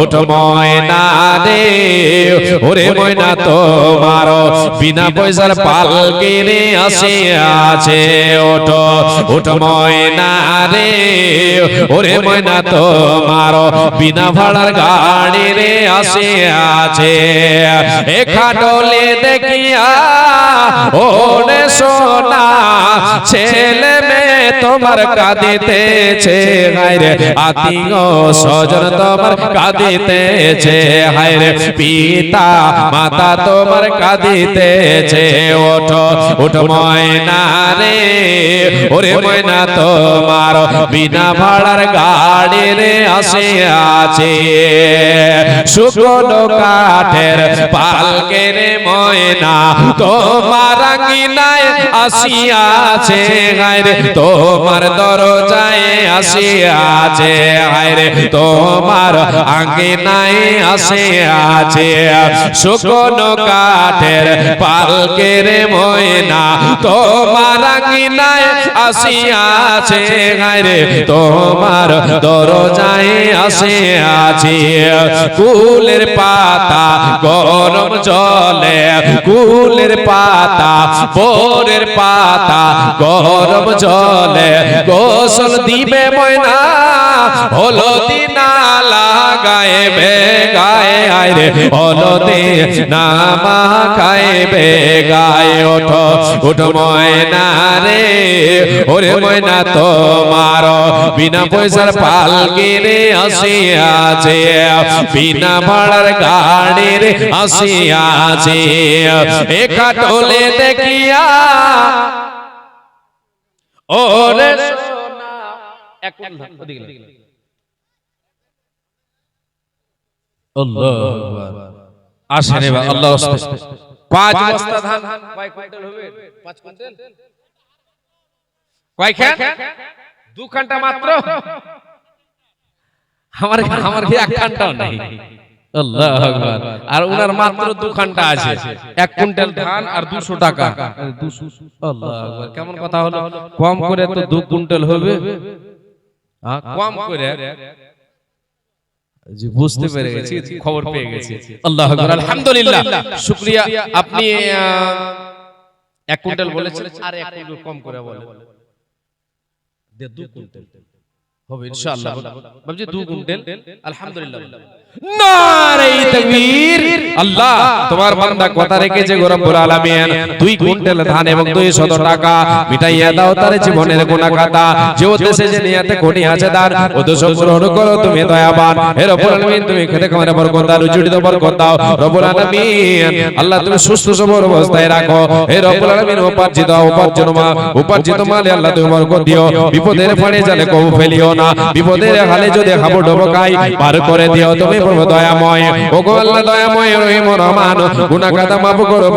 ওঠ ময়না রে ওরে ময়না তোমার বিনা পয়সার পাল কিনে আসে, আছে, ওঠ ওঠ ময়না রে ওরে ময়না তোমার বিনা ভাড়ার গাড়ি রে আসে, আছে। এ খাটলে দেখিয়া, ওরে সোনা, ছেলে মেয়ে তোমার কাঁদিতেছে। আত্মীয় স্বজন তোমার কাঁদিতেছে, হায়রে পিতা, মাতা তোমার কাঁদিতেছে। ওঠো ওঠো ময়না রে ওরে ময়না তোমার বিনা ভাড়ার গাড়ি রে আসে আছে। শুকনো কাঠের পালকে রে ময়না, তোমার আঙ্গিনায় আসিয়াছে হায়রে তোমার দরজায় আসিয়াছে হায়রে তোমার আঙ্গিনায় আসিয়াছে শুকনো কাঠের পালকে রে ময়না তোমার আঙ্গিনায় আসিয়াছে হায়রে তোমার দরজায় আসিয়াছে কুলের পাতা গরম জলে, কুলের পাতা বোরের পাতা গরম জলে গোসল দিবে ময়না হলদি না লাগায় বে গায়ে আইরে হলদি না মাখায় বে গায়ে ওঠো ওঠো ময়না রে ওরে ময়না তোমার। বিনা পয়সার পাল কিনে আসিয়াছে বিনা ভাড়ার গাড়ির আসিয়াছে এ খাটলে দেখিয়া ওরে সোনা। এক আসেন এবার আল্লাহ পাঁচ বস্তা ধান। কয় কুইন্টাল হবে? পাঁচ কুইন্টাল। কয় খান? দু খানটা মাত্র? আমার আমার কি এক খানটাও নেই। আল্লাহ আকবার। আর উনার মাত্র দু খানটা আছে। এক কুইন্টাল ধান আর দুশো টাকা। আল্লাহ আকবার। কেমন কথা হলো? কম করে তো দু কুইন্টাল হবে। হ্যাঁ, কম করে। বুঝতে পেরে গেছি খবর পেয়ে গেছি। আল্লাহ আকবার আলহামদুলিল্লাহ। শুকরিয়া আপনি এক কুইন্টাল বলেছেন আর এক কুইন্টাল কম করে বলেন। দে দু কুইন্টাল। হবে ইনশাআল্লাহ। ভাবছি দু কুইন্টাল। আলহামদুলিল্লাহ। নারে তাকবীর। আল্লাহ, তোমার বান্দা কথা রেখেছে গো রব্বুল আলামিন। দুই কুইন্টাল ধান এবং 200 টাকা মিটাইয়া দাও তার জীবনের গুনাহ খাতা যে উদ্দেশ্যে যে নিয়াতে কোটি আছে তার উদ্দেশ্য পূরণ করো, তুমি দয়াবান। হে রব্বুল আলামিন, তুমি খেতে খামারে বরকত দাও রুজিতে বরকত দাও। রব্বুল আলামিন, আল্লাহ, তুমি সুস্থ সবল অবস্থায় রাখো। হে রব্বুল আলামিন, উপার্জিত, উপার্জন মা, উপার্জিত মালে আল্লাহ তুমি বরকত দিও। বিপদের ফাঁড়ে জালে কবু ফেলিও না। বিপদের হালে যদি হাবু ডবকাই পার করে দিও তুমি প্রভু দয়াময়। ও গো আল্লাহ, দয়াময় রহিম মান গুনা কাদা মাফ করো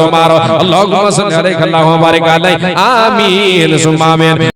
তোমার। আল্লাহুম্মা সাল্লি আলাইহি